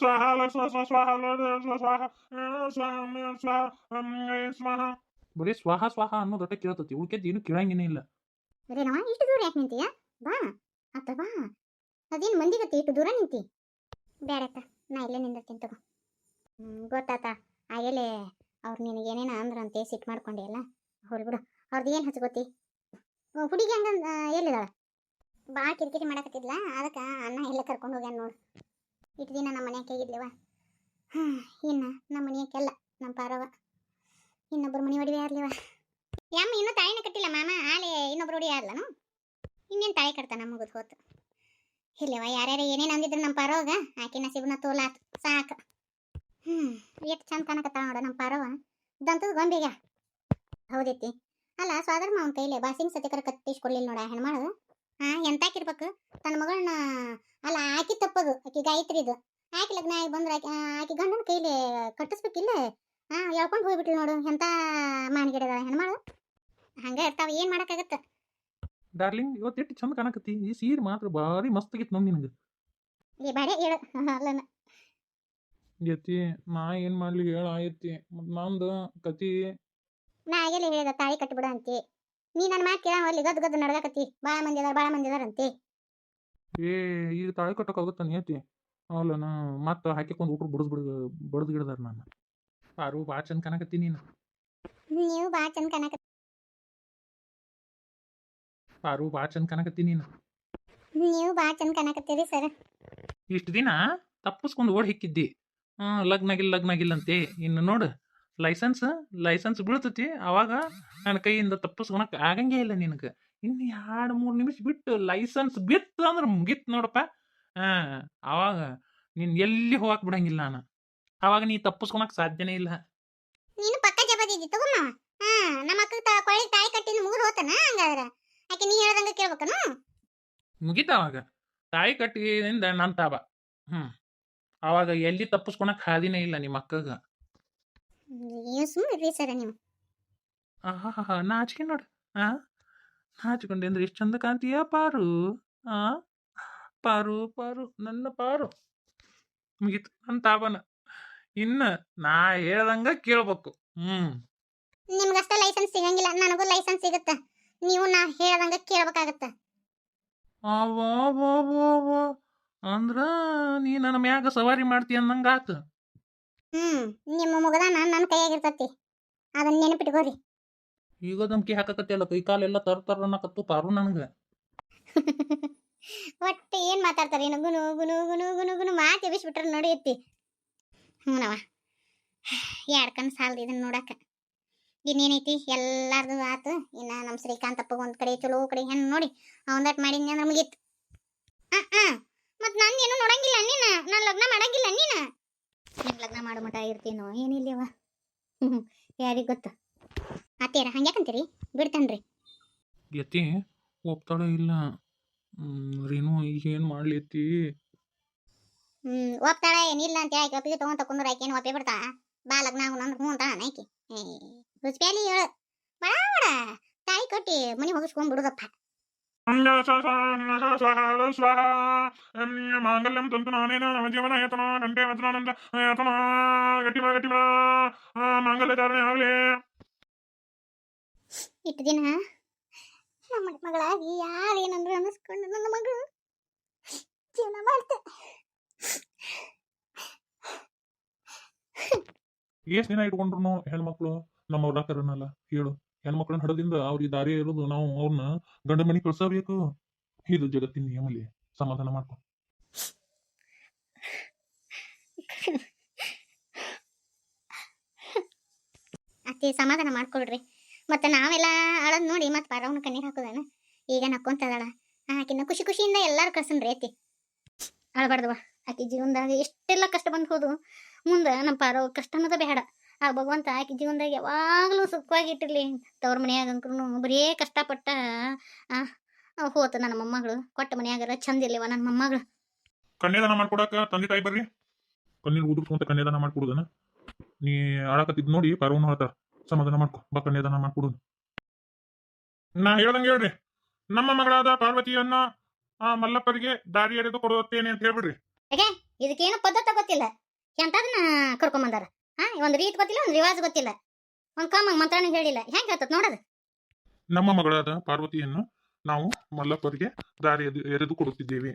ಸ್ವಾಹ ಬರೀ ಸ್ವಾಹ ಸ್ವಾಹ ಅನ್ನೋದೊಟ್ಟ ಕೇಳ್ತತಿ. ಉಳ್ಕೆದ್ದು ಏನು ಕೇಳಂಗೇನೇ ಇಲ್ಲ. ರೇನವ ಇಷ್ಟು ದೂರ ಯಾಕೆ ನಿಂತೀಯ? ಬಾ ಅತ್ತ ಬಾ. ಅದೇನ್ ಮಂದಿ ಗತಿ ಇಷ್ಟು ದೂರ ನಿಂತಿ? ಬೇಡಕ್ಕ ನಾ ಇಲ್ಲೇ ನಿಂದಿರ್ತೀನಿ ತಗೋ. ಗೊತ್ತಾತ, ಆ ಎಲೆ ಅವ್ರು ನಿನಗೆ ಏನೇನ ಅಂದ್ರ ಅಂತೇ ಸಿಟ್ ಮಾಡ್ಕೊಂಡೆ ಅಲ್ಲ? ಹೋಲ್ ಬಿಡು ಅವ್ರದ್ದು ಏನು ಹಚ್ಕೋತಿ ಹುಡುಗಿ ಹಂಗ ಎಲ್ಲಿದಾಳ? ಭಾಳ ಕಿರಿಕಿರಿ ಮಾಡಕತ್ತಿದ್ಲ? ಅದಕ್ಕೆ ಅನ್ನ ಎಲ್ಲ ಕರ್ಕೊಂಡು ಹೋಗ್ಯಾನ ನೋಡು. ಇಟ್ಟು ದಿನ ನಮ್ಮ ಮನೆಯಾಗೆ ಹೇಗಿದ್ಲಿವ ಹಾಂ, ಇನ್ನು ನಮ್ಮ ಮನೆಯಕ್ಕೆಲ್ಲ ನಮ್ಮ ಪಾರವ ಇನ್ನೊಬ್ಬರು ಮನೆ ಒಡವೆ ಆರ್ಲಿವ ಯಮ್ಮ, ಇನ್ನೂ ತಾಯಿನ ಕಟ್ಟಿಲ್ಲ ಮಾಮ. ಆಲೆ ಇನ್ನೊಬ್ರು ಒಡಿ ಆರ್ಲನು ಇನ್ನೇನು ತಾಯಿ ಕಟ್ತಾನ ಮುಗಿದು ಹೋತು. ಇಲ್ಲವ ಯಾರ್ಯಾರು ಏನೇನು ಅಂದಿದ್ರು ನಮ್ಮ ಪಾರವಾಗ ಆಕೆ ನಸೀಬನ ತೋಲಾತ್, ಸಾಕು. ಹ್ಞೂ ಎಷ್ಟು ಚಂದ ಕಾಣಕತ್ತಾಳ ನೋಡ ನಮ್ಮ ಪಾರವ ದಂತದ ಗೊಂಬೆಗ. ಹೌದೈತಿ. ಅಲ್ಲ ಸ್ವಾದರ್ ಮಾವನ ಕೈಲೇ ಬಾಸಿಂಗ್ ಸತ್ಯಕರ ಕತ್ತಿಸ್ಕೊಳ್ಳಿಲ್ಲ ನೋಡ ಹೆಣ್ಮಾಳು ಹಾ ಎಂತಾಕಿರ್ಬೇಕು? ತನ್ನ ಮಗಳನ್ನ ಅಲ್ಲ ಆಕಿ ತಪ್ಪದು ಆಕಿ ಗಾಯತ್ರಿದು. ಆಕಿ ಲಗ್ನ ಆಗಿ ಬಂದ್ರೆ ಆಕಿ ಆಕಿ ಗಂಡನ ಕೈಲಿ ಕಟ್ಟಿಸ್ಬೇಕಿಲ್ಲ? ಹಾ ಹೇಳ್ಕೊಂಡು ಹೋಗ್ಬಿಟ್ಲು ನೋಡು ಎಂತ ಮಾನ್ಗಿಡದ ಹೆಣ್ಮಾಳು? ಹಂಗ ಇರ್ತಾವ ಏನ್ ಮಾಡಕ್ಕಾಗತ್ತ? ಡಾರ್ಲಿಂಗ್ ಇವತ್ತು ಎಷ್ಟು ಚಂದ ಕಾಣಕತ್ತಿ ಈ ಸೀರೆ ಮಾತ್ರ ಭಾರಿ ಮಸ್ತ್ ಆಗಿತ್ತು ನೋಡಿ ನಿನಗೆ. ಏ ಬಾಡೆ ಹೇಳು. ಅಲ್ಲನ. ಯತಿ ನಾ ಏನು ಮಾಡ್ಲಿ ಹೇಳ ಆಯ್ತಿ. ಮತ್ತು ನಂದು ಕತಿ. ನಾ ಆಗಲೇ ಹೇಳಿದ ತಾಳಿ ಕಟ್ಟಿಬಿಡ ಅಂತಿ. ನೀ ನನ್ನ ಮಾತು ಕೇಳ ಅಲ್ಲಿ ಗದ್ದು ಗದ್ದು ನಡ್ದಾಕತ್ತಿ. ಭಾಳ ಮಂದಿ ಅದಾರ ಭಾಳ ಮಂದಿ ಅದಾರ ಅಂತಿ ಏ ಈಗ ತಾಳಿ ಕಟ್ಟೋಕ್ಕಾಗುತ್ತಾನೆ ಹೇಳ್ತಿ ಅಲ್ಲ ನಾ ಮತ್ತೆ ಹಾಕಿಕೊಂಡು ಊಟ್ರು ಬಿಡಿಸ್ ಬಿಡ್ ಬಡ್ದು ಗಿಡದಾರ ನಾನು. ಪಾರು ಭಾಳ ಚಂದ ಕಾಣಕತ್ತಿ ನೀನು. ನೀವು ಭಾಳ ಚಂದ ಕಾಣಕ ಪಾರು ಭಾಳ ಚಂದ ಕಾಣಕತ್ತಿ ನೀನು. ನೀವು ಭಾಳ ಚಂದ ಕಾಣಕತ್ತೀರಿ ಸರ್. ಇಷ್ಟು ದಿನ ತಪ್ಪಿಸ್ಕೊಂಡು ಓಡಿ ಹಿಕ್ಕಿದ್ದಿ? ಹಾಂ ಲಗ್ನಾಗಿಲ್ಲ ಲಗ್ನ ಆಗಿಲ್ಲ ಅಂತೆ ಇನ್ನು ನೋಡು. ಲೈಸೆನ್ಸ್ ಲೈಸೆನ್ಸ್ ಬೀಳ್ತತಿ. ಅವಾಗ ನನ್ನ ಕೈಯಿಂದ ತಪ್ಪಿಸ್ಕೊಳಕ್ ಆಗಂಗೇ ಇಲ್ಲ ನಿನಗೆ. ಇನ್ನು ಎರಡು ಮೂರು ನಿಮಿಷ ಬಿಟ್ಟು ಲೈಸೆನ್ಸ್ ಬಿತ್ತು ಅಂದ್ರೆ ಮುಗಿತ್ ನೋಡಪ್ಪ. ಹಾ ಅವಾಗ ನೀನ್ ಎಲ್ಲಿ ಹೋಗಕ್ ಬಿಡಂಗಿಲ್ಲ ನಾನು. ಅವಾಗ ನೀ ತಪ್ಪಿಸ್ಕೊಳಕ್ ಸಾಧ್ಯನೇ ಇಲ್ಲ. ನೀನು ಪಕ್ಕ ಜಬದಿದ್ದಿ ತಗೊಮ್ಮ ಹಾ ನಮ್ಮ ಅಕ್ಕ ಕೊಳ್ಳಿ ತಾಯಿ ಕಟ್ಟಿನ ಮುಗಿದು ಹೋತನ ಹಂಗಾದ್ರೆ. ಆಕೆ ನೀ ಹೇಳ್ದಂಗೆ ಕೇಳ್ಬೇಕನು? ಮುಗೀತು ಅವಾಗ. ತಾಯಿ ಕಟ್ಟಿನಿಂದ ನನ್ನ ತಾಬ. ಹ್ಮ್. ಅವಾಗ ಎಲ್ಲಿ ತಪ್ಪಿಸ್ಕೊಳಕ್ ಹಾದಿನೇ ಇಲ್ಲ ನಿಮ್ಮ ಅಕ್ಕಗ. ನೀವು ಸುಮ್ಮನೆ ಸರ್ ನೀವು. ಆಹಾ ನಾಚಿಕೆ ನೋಡು ಆ? ನಾಚಿಕೊಂಡೆ ಅಂದ್ರೆ ಎಷ್ಟು ಚಂದ ಕಾಣ್ತೀಯ? ಪಾರು ಆ? ಪಾರು ಪಾರು ನನ್ನ ಪಾರು. ಮುಗೀತು ನನ್ನ ತಾಪನ. ಇನ್ನ ನಾ ಹೇಳ್ದಂಗ ಕೇಳ್ಬೇಕು. ಹ್ಮ್. ನಿಮ್ಗಷ್ಟ ಲೈಸೆನ್ಸ್ ಸಿಗಂಗಿಲ್ಲ ನನಗೂ ಲೈಸೆನ್ಸ್ ಸಿಗುತ್ತೆ. ನೀವು ನಾ ಹೇಳ್ದಂಗ ಕೇಳ್ಬೇಕಾಗತ್ತ. ಅವ ಅಂದ್ರ ನೀ ನನ್ನ ಮ್ಯಾಗ ಸವಾರಿ ಮಾಡ್ತಿ ಅಂದಂಗ ಆತು ಹ್ಮ್ ನಿಮ್ಮ ಮುಗದಾನ ನನ್ನ ಕೈಯಾಗಿರ್ತತಿ. ಅದನ್ನ ನೆನಪಿಟ್ಕೋರಿ ಈಗ ಧಮ್ಕಿ ಹಾಕಕತ್ತಿಯಲ್ಲ ಕೈ ಕಾಲೆಲ್ಲ ತರ ತರ ಅನ್ನಕತ್ತು ಪಾರು ನನಗ. ಒಟ್ಟು ಏನು ಮಾತಾಡ್ತಾರೆ ಏನು? ಗುನು ಗುನು ಗುನು ಗುನು ಗುನು ಮಾತು ಎಬ್ಬಿಸ್ಬಿಟ್ರೆ ನಡೆಯುತ್ತಿ ಹ್ಞೂನವ ಎರಡು ಕಣ್ಣು ಸಾಲದು ಇದನ್ನ ನೋಡಕ್ಕೆ ಇನ್ನೇನೈತಿ? ಎಲ್ಲಾರ್ದು ಆತು. ಇನ್ನ ನಮ್ಮ ಶ್ರೀಕಾಂತಪ್ಪ ಒಂದು ಕಡೆ ಚಲೋ ಕಡೆ ಹೆಣ್ಣು ನೋಡಿ. ಅವಂದಟ್ ಮಾಡಿದ್ನಿ ಅಂದ್ರೆ ಮುಗೀತು ಹಾಂ ಹಾಂ ಮತ್ತು ನಾನು ಏನು ನೋಡಂಗಿಲ್ಲ ನೀನು? ನಾನು ಲಗ್ನ ಮಾಡಂಗಿಲ್ಲ ನೀನ? ನಿನ್ ಲಗ್ನ ಮಾಡೋ ಮಟ ಇರ್ತೀನೋ ಏನಿಲ್ಲವ ಹ್ಮ್ ಯಾರಿಗ್ ಗೊತ್ತು? ಅತ್ತೇರ ಹಂಗ್ಯಾಕಂತೀರಿ ಬಿಡ್ತಾನ್ರಿ. ಯತಿ ಒಪ್ತಾಳೋ ಇಲ್ಲ. ಹ್ಮ್, ರೀನು ಈಗ ಏನ್ ಮಾಡ್ಲಿತ್ತಿ ಹ್ಮ್ ಒಪ್ತಾಳ ಏನಿಲ್ಲ ಅಂತ ಹೇಳಿ ಒಪ್ಪಿಗೆ ತಗೊಂಡ್ ತಕೊಂಡ್ರೆ ಆಕೆ ಏನು ಒಪ್ಪಿ ಬಿಡ್ತಾ? ಬಾ ಲಗ್ನ ಆಗೋಣ ಅಂದ್ರೆ ಹ್ಞೂ ಅಂತಾಳ ನೈಕಿ ಏ ಹೇಳ. ಬಡ ಬಡ ತಾಯಿ ಕಟ್ಟಿ ಮನೆ ಹೋಗಿಸ್ಕೊಂಡ್ ಬಿಡುದಪ್ಪ. ಮಾಂಗಲ್ಯಂ ತಂತು ನಾನೇನ ನಮ್ಮ ಜೀವನ ಹೇತನ ಗಂಟೆ ವಚನಾನಂದ ಹೇತನ ಗಟ್ಟಿಮ ಗಟ್ಟಿಮ ಮಾಂಗಲ್ಯ ಧಾರಣೆ ಆಗಲಿ ಇಟ್ಟು ದಿನ ನಮ್ಮ ಮಗಳಾಗಿ ಯಾರು ಏನಂದ್ರು ಅನ್ನಿಸ್ಕೊಂಡು ನನ್ನ ಮಗಳು ಜೀವನ ಮಾಡ್ತೆ. ಎಷ್ಟು ದಿನ ಇಟ್ಕೊಂಡ್ರು ಹೆಣ್ಮಕ್ಳು? ನಮ್ಮ ಹೊಲಾಕರನಲ್ಲ ಹೇಳು. ಹೆಣ್ಮಕ್ಳನ್ನ ಹಡದಿಂದ ಅವ್ರಿಗೆ ದಾರಿ ಇರೋದು ನಾವು ಅವ್ರನ್ನ ಗಂಡ ಮನೆ ಕಳ್ಸಬೇಕು. ಇದು ಜಗತ್ತಿನ ನಿಯಮಲ್ಲಿ ಸಮಾಧಾನ ಮಾಡ್ಕೊ. ಅತ್ತೆ ಸಮಾಧಾನ ಮಾಡ್ಕೊಳ್ರಿ. ಮತ್ತೆ ನಾವೆಲ್ಲ ಅಳದ್ ನೋಡಿ ಮತ್ತೆ ಪರವನ ಕಣ್ಣೀರ್ ಹಾಕೋದನ? ಈಗ ನಕ್ಕೊಂತದಳ. ಆಕಿನ ಖುಷಿ ಖುಷಿಯಿಂದ ಎಲ್ಲಾರು ಕಳ್ಸನ್ರಿ ಅತ್ತೆ. ಅಳಬಾರ್ದವ ಆಕಿ ಜೀವನದಾಗ ಎಷ್ಟೆಲ್ಲ ಕಷ್ಟ ಬಂದ್ ಹೋದು. ಮುಂದೆ ನಮ್ಮ ಪಾರೋ ಕಷ್ಟ ಅನ್ನೋದ ಬೇಡ. ಆ ಭಗವಂತ ಆಕೆ ಜೀವನದಾಗ ಯಾವಾಗಲೂ ಸುಖವಾಗಿ ಇಟ್ಟಿರಲಿ. ತವ್ರ ಮನ್ಯಾಗ ಅಂಕ್ರೂ ಬರೀ ಕಷ್ಟಪಟ್ಟ ಹೋತು ನನ್ನ ಮೊಮ್ಮಗಳು. ಕೊಟ್ಟ ಮನ್ಯಾಗರ ಚಂದ ಇಲ್ಲವ ನನ್ನ ಮೊಮ್ಮಗಳು. ಕನ್ಯಾದಾನ ಮಾಡ್ಕೊಡಕ ತಂದೆ ತಾಯಿ ಬರ್ರಿ ಕಣ್ಣೀರು ಉದುರ್ಸ್ಕೊಂತ ಕನ್ಯಾದಾನ ಮಾಡ್ಕೊಡುದನ? ನೀ ಆಡಕತ್ತಿದ್ ನೋಡಿ ಪಾರ್ವನ ಹೇಳ್ತಾರ ಸಮಾಧಾನ ಮಾಡ್ಕೊ ಬಾ ಕನ್ಯಾದಾನ ಮಾಡ್ಕೊಡುದು ನಾ ಹೇಳ್ದಂಗೆ ಹೇಳ್ರಿ. ನಮ್ಮ ಮಗಳಾದ ಪಾರ್ವತಿಯನ್ನ ಆ ಮಲ್ಲಪ್ಪರಿಗೆ ದಾರಿ ಎರೆದು ಕೊಡುತ್ತೇನೆ ಅಂತ ಹೇಳ್ಬಿಡ್ರಿ. ಇದಕ್ಕೇನು ಪದ್ಧತಿ ಗೊತ್ತಿಲ್ಲ. ಎಂತದನ್ನ ಕರ್ಕೊಂಬಂದಾರ? ಹಾ ಒಂದು ರೀತಿ ಗೊತ್ತಿಲ್ಲ ಒಂದು ರಿವಾಜ್ ಗೊತ್ತಿಲ್ಲ. ಒಂದ್ ಕಾಮಂಗ್ ಮಂತ್ರನೂ ಹೇಳಿಲ್ಲ. ಹೆಂಗ್ ಹೇಳ್ತತ್ ನೋಡದು? ನಮ್ಮ ಮಗಳಾದ ಪಾರ್ವತಿಯನ್ನು ನಾವು ಮಲ್ಲಪ್ಪರಿಗೆ ದಾರಿ ಎದು- ಎರೆದು ಕೊಡುತ್ತಿದ್ದೇವೆ.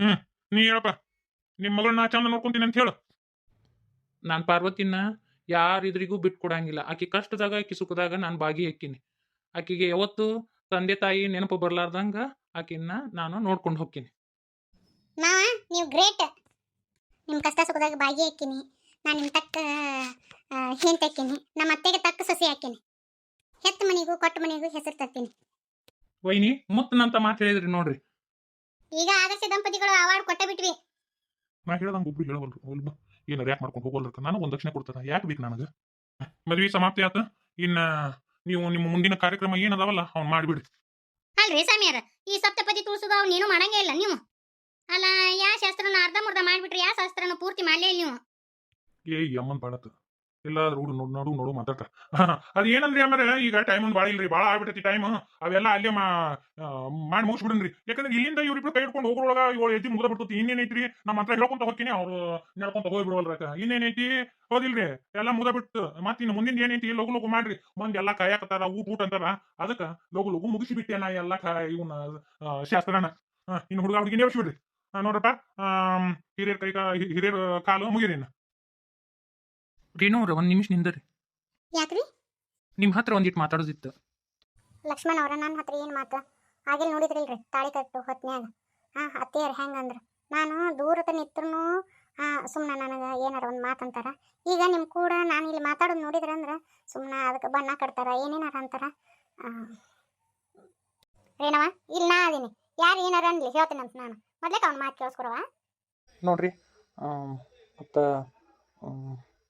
ಹ್ಮ್ ನೀ ಹೇಳಪ್ಪ. ನಿಮ್ ಮಗಳನ್ನ ಚಂದ ನೋಡ್ಕೊಂತೀನಿ ಅಂತ ಹೇಳು. ನಾನು ಪಾರ್ವತಿನ ಯಾರಿದ್ರಿಗೂ ಬಿಟ್ಟು ಕೊಡಂಗಿಲ್ಲ ಆಕಿ ಕಷ್ಟದಾಗ ಆಕಿ ಸುಖದಾಗ ನಾನು ಬಾಗಿ ಹಾಕಿನಿ ಆಕಿಗೆ ಯಾವತ್ತು ತಂದೆ ತಾಯಿ ನೆನಪು ಬರ್ಲಾರ್ದಂಗ ಆಕಿನ್ನ ನಾನು ನೋಡ್ಕೊಂಡು ಹೋಗ್ತೀನಿ. ಮಾವ ನೀವು ಗ್ರೇಟ್. ನಿಮ್ಮ ಕಷ್ಟ ಸುಖದಾಗ ಬಾಗಿ ಹಾಕಿನಿ ನಾನು ನಿಮ್ಮ ತಕ್ಕ ಹಿಂತ ಹಾಕಿನಿ. ನಮ್ಮ ಅತ್ತೆಗೆ ತಕ್ಕ ಸಸಿ ಹಾಕಿನಿ. ಹೆತ್ತ ಮನೆಗೂ ಕೊಟ್ಟ ಮನೆಗೂ ಹೆಸರು ತರ್ತೀನಿ. ವೈನಿ ಮುತ್ತನಂತ ಮಾತು ಹೇಳಿದ್ರಿ ನೋಡ್ರಿ. ಈಗ ಆದರ್ಶ ದಂಪತಿಗಳು ಅವಾರ್ಡ್ ಕೊಟ್ಟ ಬಿಟ್ವಿ. ನಾ ಹೇಳ್ದಂಗ ಒಬ್ರು ಹೇಳವಲ್ರು. ಬಾ. ಏನಾರ ಯಾಕೆ ಮಾಡ್ಕೊಂಡು ಹೋಗೋಲ್ರಕ್ಕ ನಾನು ಒಂದು ಲಕ್ಷಣ ಕೊಡ್ತಾರ. ಯಾಕೆ ಬೇಕು ನನಗೆ? ಮದ್ವೆ ಸಮಾಪ್ತಿ ಆತ. ಇನ್ನ ನೀವು ನಿಮ್ಮ ಮುಂದಿನ ಕಾರ್ಯಕ್ರಮ ಏನದಾವಲ್ಲ ಅವ್ನು ಮಾಡಿಬಿಡಿ ಅಲ್ರಿ ಸ್ವಾಮಿಯಾರ ಈ ಸಪ್ತಪದಿ ತುಳಸುದು ಅವ್ ಏನು ಮಾಡಂಗೇ ಇಲ್ಲ ನೀವು. ಅಲ್ಲ ಯಾ ಶಾಸ್ತ್ರನ ಅರ್ಧ ಮುರ್ಧ ಮಾಡಿಬಿಟ್ರಿ ಯಾ ಶಾಸ್ತ್ರನ ಪೂರ್ತಿ ಮಾಡಲೇ ಇಲ್ಲ ನೀವು? ಏ ಅಮ್ಮನ್ ಬಾಳತ್ತು ಎಲ್ಲಾದ್ರೂ ಹುಡು ನೋಡು ನೋಡು ನೋಡು ಮಾತಾಡ್ತ. ಅದ್ ಏನಂದ್ರಿ ಆಮೇಲೆ? ಈಗ ಟೈಮ್ ಒಂದು ಬಾಳ ಇಲ್ರಿ ಬಾಳ ಆಗ್ಬಿಟ್ಟೈತಿ ಟೈಮ್ ಅವೆಲ್ಲ ಅಲ್ಲೇ ಮಾಡಿ ಮುಗಿಸ್ಬಿಡನ್ರಿ. ಯಾಕಂದ್ರೆ ಇಲ್ಲಿಂದ ಇವ್ರಿಬ್ರು ಕೈ ಹಿಡ್ಕೊಂಡು ಹೋಗೋಳಗ ಇವಳು ಎದ್ದಿ ಮುಗ್ದ ಬಿಡ್ತೈತಿ ಇನ್ನೇನೈತ್ರಿ? ನಮ್ಮ ಹತ್ರ ಹೇಳ್ಕೊಂತ ಹೋಗ್ತೀನಿ ಅವ್ರು ನಡ್ಕೊಂತ ಹೋಗಿ ಬಿಡವಲ್ರಕ ಇನ್ನೇನೈತಿ? ಹೌದಿಲ್ರಿ? ಎಲ್ಲ ಮುಗ್ದ ಬಿಟ್ಟು ಮತ್ತೆ ಇನ್ನು ಮುಂದಿನ ಏನೈತಿ? ಲಗು ಲಗು ಮಾಡ್ರಿ. ಮುಂದೆ ಎಲ್ಲಾ ಕಾಯಕತ್ತಾರ ಊಟ ಊಟ ಅಂತಾರ. ಅದಕ್ಕ ಲಗು ಲಗು ಮುಗಿಸಿ ಬಿಟ್ಟೆ ನಾ ಎಲ್ಲ ಆ, ಶಾಸ್ತ್ರನ. ಇನ್ನು ಹುಡುಗ ಹುಡುಗಿ ಆ, ನೋಡ್ರಪ್ಪ ಹಿರಿಯರ್ ಕೈ ಹಿರಿಯರ್ ಕಾಲು ಮುಗಿರಿ ಇನ್ನು. ಅವ್ರ ಒಂದ್ ನಿಮಿಷ ನಿಂದರಿ. ಯಾಕ್ರಿ? ನಿಮ್ ಹತ್ರ ಒಂದಿಟ್ಟು ಮಾತಾಡೋದಿತ್ತು. ಲಕ್ಷ್ಮಣ ಅವರ ನನ್ನ ಹತ್ರ ಏನು ಮಾತು? ಆಗಿಲ್ ನೋಡಿದ್ರಿಲ್ರಿ ತಾಳಿ ಕಟ್ಟು ಹೊತ್ನ್ಯಾಗ. ಹಾ ಅತ್ತೆಯರ್ ಹೆಂಗಂದ್ರ ನಾನು ದೂರದ ನಿತ್ರು ಸುಮ್ಮನೆ ನನಗೆ ಏನಾರ ಒಂದು ಮಾತಂತಾರ ಈಗ ನಿಮ್ಮ ಕೂಡ ನಾನು ಇಲ್ಲಿ ಮಾತಾಡೋದು ನೋಡಿದ್ರ ಅಂದ್ರ ಸುಮ್ಮನೆ ಅದಕ್ಕೆ ಬಣ್ಣ ಕಟ್ತಾರ ಏನೇನಾರ ಅಂತಾರ. ರೇಣವ ಇಲ್ಲಿ ನಾ ಅದೀನಿ. ಯಾರು ಏನಾರ ಅನ್ಲಿ ಹೇಳ್ತೀನಂತ ನಾನು. ಮೊದ್ಲೇಕ ಅವ್ನ ಮಾತು ಕೇಳಿಸ್ಕೊಡವಾ ನೋಡ್ರಿ ಮತ್ತು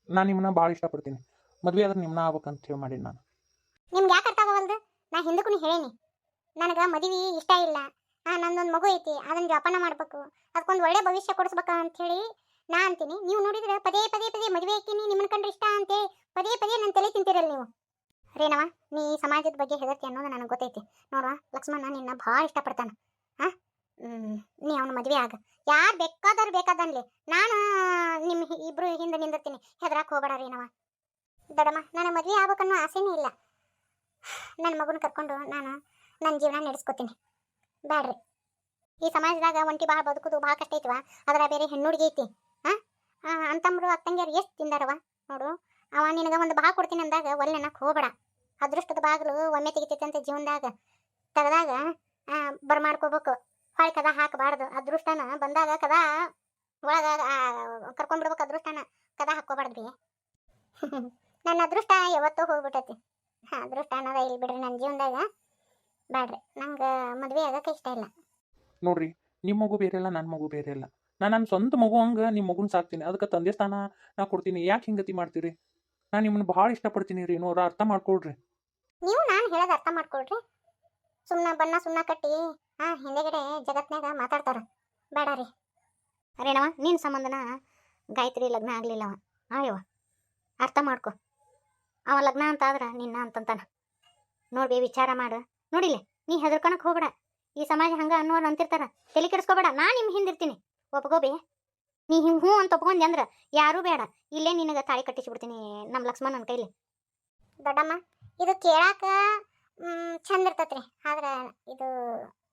ನಾನು ನಿಮ್ಮನ್ನ ಭಾಳ ಇಷ್ಟಪಡ್ತೀನಿ. ಮದ್ವೆ ಆದ್ರೆ ನಿಮ್ಮನ್ನ ಆಗ್ಬೇಕಂತ ಹೇಳಿ ಮಾಡಿ ನಾನು. ನಿಮ್ಗೆ ಯಾಕೆ ಅರ್ಥ ಆಗವಲ್ದು? ನಾ ಹಿಂದಕ್ಕೂ ಹೇಳೀನಿ. ನನಗೆ ಮದುವೆ ಇಷ್ಟ ಇಲ್ಲ. ಹಾ ನಂದೊಂದು ಮಗು ಐತಿ. ಅದನ್ನ ಜೋಪಾನ ಮಾಡ್ಬೇಕು. ಅದಕ್ಕೊಂದು ಒಳ್ಳೆ ಭವಿಷ್ಯ ಕೊಡಿಸ್ಬೇಕು ಹೇಳಿ ನಾ ಅಂತೀನಿ. ನೀವು ನೋಡಿದ್ರೆ ಪದೇ ಪದೇ ಪದೇ ಮದುವೆ ಹಾಕಿನಿ ನಿಮ್ಮನ್ನ ಕಂಡ್ರೆ ಇಷ್ಟ ಅಂತೇಳಿ ಪದೇ ಪದೇ ನನ್ನ ತಲೆ ತಿಂತಿರಲ್ಲ ನೀವು. ರೇನವ ನೀ ಸಮಾಜದ ಬಗ್ಗೆ ಹೆದರ್ತಿ ಅನ್ನೋದು ನನಗೆ ಗೊತ್ತೈತಿ. ನೋಡುವ ಲಕ್ಷ್ಮಣ ನಿನ್ನ ಭಾಳ ಇಷ್ಟಪಡ್ತಾನೆ. ಹಾ ನೀ ಅವನ ಮದುವೆ ಆಗ. ಯಾರು ಬೇಕಾದವ್ರು ಬೇಕಾದನ್ಲಿ ನಾನು ನಿಮ್ಮ ಇಬ್ರು ಹಿಂದೆ ನಿಂದಿರ್ತೀನಿ. ಹೆದರಾಕ್ ಹೋಗ್ಬೇಡ ನಾವ. ದೊಡಮ್ಮ ನನ್ನ ಮದುವೆ ಆಗ್ಬೇಕನ್ನೋ ಆಸೆನೇ ಇಲ್ಲ. ನನ್ನ ಮಗನ ಕರ್ಕೊಂಡು ನಾನು ನನ್ನ ಜೀವನ ನಡೆಸ್ಕೊತೀನಿ. ಬ್ಯಾಡ್ರಿ. ಈ ಸಮಾಜದಾಗ ಒಂಟಿ ಭಾಳ ಬದುಕುದು ಭಾಳ ಕಷ್ಟ ಐತಿವ? ಅದರ ಬೇರೆ ಹೆಣ್ಣು ಹುಡುಗಿ ಐತಿ ಹಾ ಅಂತಮ್ರು, ಅಕ್ಕಂಗ್ಯಾರು ಎಷ್ಟು ತಿಂದಾರವ ನೋಡು. ಅವ ನಿನಗೆ ಒಂದು ಭಾಗ ಕೊಡ್ತೀನಿ ಅಂದಾಗ ಒಲ್ಲೆ ಅನ್ನಕ್ಕೆ ಹೋಗ್ಬೇಡ. ಅದೃಷ್ಟದ ಬಾಗಿಲು ಒಮ್ಮೆ ತೆಗಿತೈತೆ ಅಂತ ಜೀವನದಾಗ ಬರ ಬರ್ಮಾಡ್ಕೋಬೇಕು. ಹೊಳ್ ಕದ ಹಾಕಬಾರ್ದು. ಅದೃಷ್ಟನ ಬಂದಾಗ ಕದ ಒಳಗ ಕರ್ಕೊಂಡ್ಬಿಡ್ಬೇಕು ಅದೃಷ್ಟನ ಕದ ಹಾಕೋಬಾರ್ದ್ರಿ ನನ್ನ ಅದೃಷ್ಟ ಯಾವತ್ತೂ ಹೋಗ್ಬಿಟ್ಟೈತಿ. ಹಾಂ ಅದೃಷ್ಟ ಅನ್ನೋದ ಇಲ್ಲಿ ಬಿಡ್ರಿ. ನನ್ನ ಜೀವನದಾಗ ಬ್ಯಾಡ್ರಿ. ನಂಗೆ ಮದುವೆ ಆಗಕ್ಕೆ ಇಷ್ಟ ಇಲ್ಲ. ನೋಡ್ರಿ ನಿಮ್ಮ ಮಗು ಬೇರೆ ಇಲ್ಲ ನನ್ನ ಮಗು ಬೇರೆ ಇಲ್ಲ ನಾನು ನನ್ನ ಸ್ವಂತ ಮಗು ಹಂಗೆ ನಿಮ್ಮ ಮಗುನ ಸಾಕ್ತೀನಿ. ಅದಕ್ಕೆ ತಂದೆ ಸ್ಥಾನ ನಾ ಕೊಡ್ತೀನಿ. ಯಾಕೆ ಹಿಂಗತಿ ಮಾಡ್ತೀರಿ? ನಾನು ನಿಮ್ಮನ್ನ ಭಾಳ ಇಷ್ಟಪಡ್ತೀನಿ ರೀ. ನೋಡ್ರ ಅರ್ಥ ಮಾಡ್ಕೊಳ್ರಿ. ನೀವು ನಾನು ಹೇಳೋದು ಅರ್ಥ ಮಾಡ್ಕೊಳ್ರಿ. ಸುಮ್ಮನೆ ಬಣ್ಣ ಸುಮ್ಮನೆ ಕಟ್ಟಿ ಹಾಂ ಹಿಂದೆಗಡೆ ಜಗತ್ನಾಗ ಮಾತಾಡ್ತಾರ ಬೇಡ ರೀ. ಅರೇನವ ನಿನ್ನ ಸಂಬಂಧನ ಗಾಯತ್ರಿ ಲಗ್ನ ಆಗಲಿಲ್ಲವ ಆಯವ ಅರ್ಥ ಮಾಡ್ಕೊ. ಅವ ಲಗ್ನ ಅಂತ ಆದ್ರೆ ನಿನ್ನ ಅಂತಂತಾನ. ನೋಡ್ಬಿ ವಿಚಾರ ಮಾಡು. ನೋಡಿಲ್ಲ ನೀ ಹೆದರ್ಕೊಳಕ್ ಹೋಗ್ಬೇಡ. ಈ ಸಮಾಜ ಹಂಗ ಅನ್ನೋರು ಅಂತಿರ್ತಾರ. ತಲೆ ಕೆಡಿಸ್ಕೋಬೇಡ. ನಾ ನಿಮ್ಮ ಹಿಂದಿರ್ತೀನಿ. ಒಪ್ಕೋಬಿ ನೀ ಹಿಂಗೆ ಹ್ಞೂ ಅಂತ ಒಪ್ಕೊಂಡಿ ಅಂದ್ರೆ ಯಾರೂ ಬೇಡ. ಇಲ್ಲೇ ನಿನಗೆ ತಾಳಿ ಕಟ್ಟಿಸ್ಬಿಡ್ತೀನಿ ನಮ್ಮ ಲಕ್ಷ್ಮಣನ ಕೈಲಿ. ದೊಡ್ಡಮ್ಮ ಇದು ಕೇಳಾಕ ಚಂದ ಇರ್ತತ್ರಿ. ಆದ್ರೆ ಇದು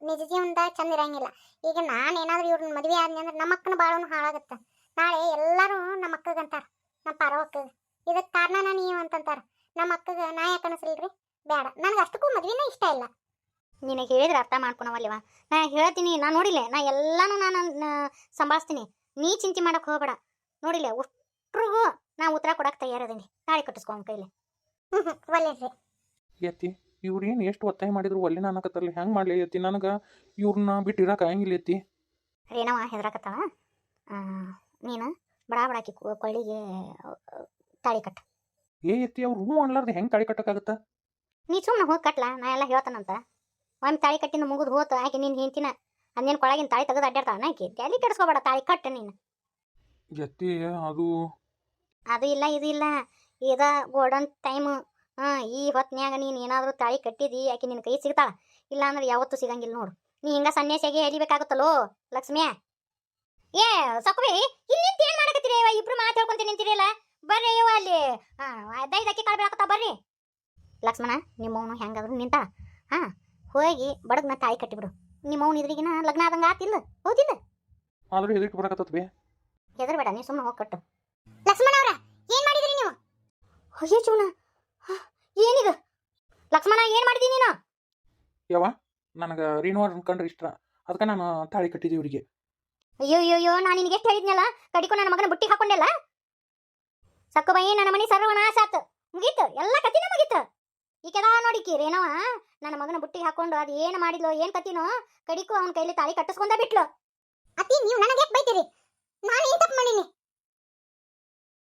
ನಿಜ ಜೀವನದಾಗ ಚಂದ ಇರಂಗಿಲ್ಲ. ಈಗ ನಾನು ಏನಾದ್ರೂ ಇವ್ರನ್ನ ಮದುವೆ ಆದ್ನಿ ಅಂದ್ರೆ ನಮ್ಮ ಅಕ್ಕನ ಬಾಳವನು ಹಾಳಾಗುತ್ತೆ. ನಾಳೆ ಎಲ್ಲರೂ ನಮ್ಮ ಅಕ್ಕಗ ಅಂತಾರ ನಮ್ಮ ಪರವಕ್ಕಗೆ ಇದಕ್ಕೆ ನಾನು ನೀವು ಅಂತಂತಾರ. ನಮ್ಮ ಅಕ್ಕಗ ನಾ ಯಾಕೆ ಅನಿಸ್ರಿ ಬೇಡ ನನಗೆ ಅಷ್ಟಕ್ಕೂ ಮದುವೆನೇ ಇಷ್ಟ ಇಲ್ಲ. ನಿನಗೆ ಹೇಳಿದ್ರೆ ಅರ್ಥ ಮಾಡ್ಕೊಳವಲ್ವ ನಾ ಹೇಳ್ತೀನಿ ನಾ ನೋಡಿಲ್ಲ ನಾ ಎಲ್ಲಾನು ನಾನು ಸಂಭಾಳಿಸ್ತೀನಿ. ನೀ ಚಿಂತೆ ಮಾಡಕ್ ಹೋಗಬೇಡ. ನೋಡಿಲ್ಲ ಅಷ್ಟ್ರಿಗೂ ನಾ ಉತ್ತರ ಕೊಡಕ್ಕೆ ತಯಾರದೀನಿ ತಾಳಿ ಕಟ್ಟಿಸ್ಕೊಂಡ್ ಕೈಲಿ. ಹ್ಞೂ ಹ್ಞೂ ಒಳ್ಳೆಯದ್ರಿ ಇವ್ರು ಏನು ಎಷ್ಟು ಒತ್ತಾಯ ಮಾಡಿದ್ರು ಒಲ್ಲಿ ಅನ್ನಕತ್ತಲ್ಲ ಹೆಂಗೆ ಮಾಡಲಿ ಐತಿ ನನಗೆ ಇವ್ರನ್ನ ಬಿಟ್ಟು ಇರಕ್ಕೆ ಆಗಂಗಿಲ್ಲ ಯತಿ ಏನವ ಹೆದರಾಕತ್ತಾಳ? ನೀನು ಬಡ ಬಡಾಕಿ ಕೊಳ್ಳಿಗೆ ತಾಳಿ ಕಟ್ಟ. ಏ ಐತಿ ಅವ್ರು ಹ್ಞೂ ಅನ್ಲಾರ್ದು ಹೆಂಗೆ ತಾಳಿ ಕಟ್ಟಕ್ಕಾಗತ್ತ? ನೀ ಸುಮ್ಮನೆ ಹೋಗಿ ಕಟ್ಲ? ನಾ ಎಲ್ಲ ಹೇಳ್ತಾನಂತ. ಒಮ್ಮೆ ತಾಳಿ ಕಟ್ಟಿಂದ ಮುಗಿದು ಹೋತು ಆಕೆ ನೀನು ಹಿಂತಿನ ಅದೇನು ಕೊಳಗಿನ ತಾಳಿ ತೆಗೆದು ಅಡ್ಡಾಡ್ತಾಳ ಆಕೆ? ತಲೆ ಕೆಡಿಸ್ಕೋಬೇಡ ತಾಳಿ ಕಟ್ಟ ನೀನು. ಜೊತೆ ಅದು ಅದು ಇಲ್ಲ ಇದು ಇಲ್ಲ. ಇದ ಗೋಲ್ಡನ್ ಟೈಮು ಹಾಂ ಈ ಹೊತ್ನ್ಯಾಗ ನೀನು ಏನಾದರೂ ತಾಳಿ ಕಟ್ಟಿದಿ ಆಕೆ ನಿನ್ನ ಕೈ ಸಿಗ್ತಾಳ. ಇಲ್ಲ ಅಂದ್ರೆ ಯಾವತ್ತೂ ಸಿಗಂಗಿಲ್ಲ ನೋಡು. ನೀ ಹಿಂಗ ಸನ್ಯಾಸಿಯಾಗಿ ಹೇಳಿಬೇಕಾಗುತ್ತಲೋ ಲಕ್ಷ್ಮಿಯ? ಏ ಸಕ್ವಿ ಇಲ್ಲಿ ನಿಂತು ಏನ್ ಮಾಡಕತ್ತೀರಿ ಇವ ಇಬ್ರು ಮಾತು ಹೇಳ್ಕೊಂತ ನಿಂತಿರಲ್ಲ ಬರ್ರಿ ಇವ ಅಲ್ಲಿ. ದೈದ ಅಕ್ಕಿ ಕಾಳು ಬರ್ರಿ. ಲಕ್ಷ್ಮಣ ನಿಮ್ಮವನು ಹೆಂಗಾದ್ರು ನಿಂತ ಹಾ ಹೋಗಿ ಬಡಗ್ನ ತಾಯಿ ಕಟ್ಟಿಬಿಡು. ನಿಮ್ಮವನು ಇದ್ರಿಗಿನ ಲಗ್ನ ಆದಂಗ ಆತಿಲ್ಲ ಹೌದಿಲ್ಲ ಆದ್ರೂ ಹೆದರಿಕೆ ಬರಕತ್ತ ಬೇ. ಹೆದರ್ಬೇಡ ನೀ ಸುಮ್ಮನೆ ಹೋಗಿ ಕಟ್ಟು. ಲಕ್ಷ್ಮಣ ಅವ್ರ ಏನ್ ಮಾಡಿದ್ರಿ ನೀವು? ಅಯ್ಯೋ ಚೂಣ ಏನಿದು? ಲಕ್ಷ್ಮಣ ಏನು ಮಾಡಿದಿ ನೀನು? ಯವ್ವ ನನಗೆ ರಿನೋರ್ ಕಂಡ್ರೆ ಇಷ್ಟ. ಅದಕ್ಕೆ ನಾನು ತಾಳಿ ಕಟ್ಟಿದ್ದೆ ಇವರಿಗೆ. ಅಯ್ಯೋ ಅಯ್ಯೋ ಅಯ್ಯೋ ನಾನು ನಿನಗೆ ಎಷ್ಟು ಹೇಳಿದ್ನಲ್ಲ? ಕಡಿಕೊ ನನ್ನ ಮಗನ ಬುಟ್ಟಿ ಹಾಕೊಂಡೆಲ್ಲ? ಸಕ್ಕಬೈ ನನ್ನ ಮನೆ ಸರ್ವನಾಶ ಆತು ಮುಗೀತು ಎಲ್ಲ ಕತಿನ ಮುಗೀತು. ಈಕೆದ ನೋಡಿಕಿ ರೇನವ ನನ್ನ ಮಗನ ಬುಟ್ಟಿ ಹಾಕೊಂಡು ಅದು ಏನು ಮಾಡಿದ್ಲು ಏನು ಕತಿನೋ ಕಡಿಕು ಅವನ ಕೈಲಿ ತಾಳಿ ಕಟ್ಟಿಸ್ಕೊಂಡ ಬಿಟ್ಲು. ಅತ್ತಿ ನೀವು ನನಗೆ ಬೈತೀರಿ? ನಾನು ಏನು ತಪ್ಪು ಮಾಡೀನಿ?